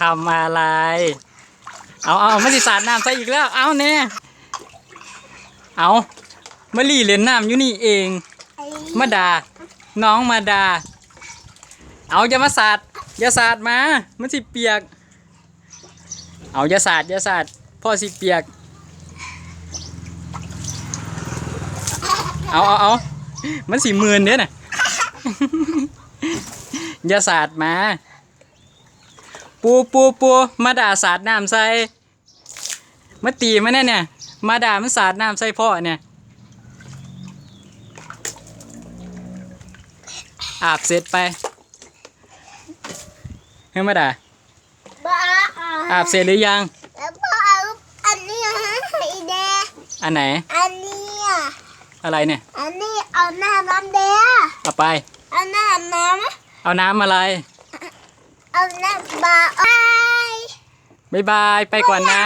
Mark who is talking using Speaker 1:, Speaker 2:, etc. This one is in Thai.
Speaker 1: ทำอะไร เอาเอาไม่สิสาดน้ำใส่อีกแล้ว เอาเนี่ยเอามาลีเล่นน้ำอยู่นี่เอง
Speaker 2: ไอ้
Speaker 1: มาดา น้องมาดา เอาอย่ามาสาดอย่าสาดมา มันสิเปียก เอาอย่าสาดอย่าสาดพ่อสิเปียก เอาเอาเอามันสิมืนเด้อน่ะอย่าสาดมา ปูปูปูมาด่าสาดน้ำใส่มาตีมันแน่เนี่ย มาด่ามันสาดน้ำใส่พ่อเนี่ย อาบเสร็จไปเฮ้ยมาด่า
Speaker 2: บ้า
Speaker 1: อาบเสร็จหรือยัง
Speaker 2: แล้วพ่อเอาอันนี้ให้แดง
Speaker 1: อันไหน
Speaker 2: อันนี้อะ
Speaker 1: อะไรเนี่ย
Speaker 2: อันนี้เอาหน้าน้ำแดง
Speaker 1: เอาไป
Speaker 2: เอาหน้าน้
Speaker 1: เอาน้ำอะไรำ
Speaker 2: เอาละบา
Speaker 1: ยบาย ไปก่อนนะ